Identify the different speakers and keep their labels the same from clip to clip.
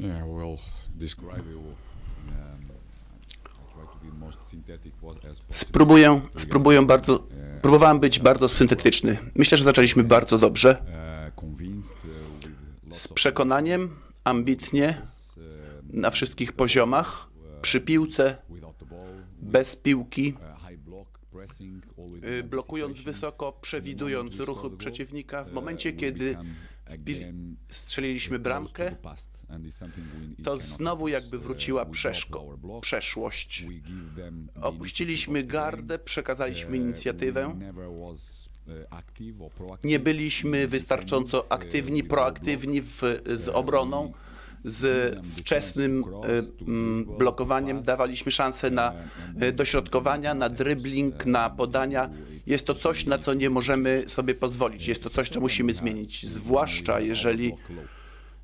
Speaker 1: Yeah, well, describe you. Um.
Speaker 2: Spróbuję, spróbuję bardzo, próbowałem być bardzo syntetyczny. Myślę, że zaczęliśmy bardzo dobrze.
Speaker 1: Uh, uh,
Speaker 2: Z przekonaniem, ambitnie,
Speaker 1: uh,
Speaker 2: na wszystkich poziomach, przy piłce, bez piłki,
Speaker 1: uh,
Speaker 2: y, blokując wysoko, przewidując ruchy przeciwnika. W momencie, kiedy strzeliliśmy bramkę, to znowu jakby wróciła przeszko, przeszłość. Opuściliśmy gardę, przekazaliśmy inicjatywę. Nie byliśmy wystarczająco aktywni, proaktywni w, z obroną, z wczesnym e, mm, blokowaniem. Dawaliśmy szansę na e, dośrodkowania, na dribbling, na podania. Jest to coś, na co nie możemy sobie pozwolić. Jest to coś, co musimy zmienić, zwłaszcza jeżeli,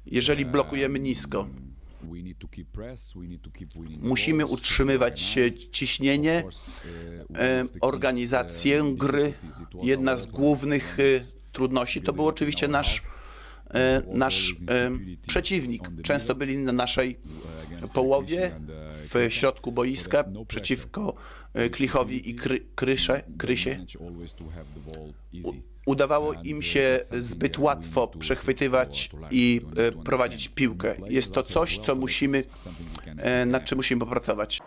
Speaker 2: jeżeli blokujemy nisko. Musimy utrzymywać ciśnienie, e, organizację gry. Jedna z głównych trudności to był oczywiście nasz, nasz e, przeciwnik. Często byli na naszej połowie, w środku boiska, przeciwko e, Klichowi i Kry, Krysze, Krysie. Udawało im się zbyt łatwo przechwytywać i e, prowadzić piłkę. Jest to coś, co musimy, e, nad czym musimy popracować.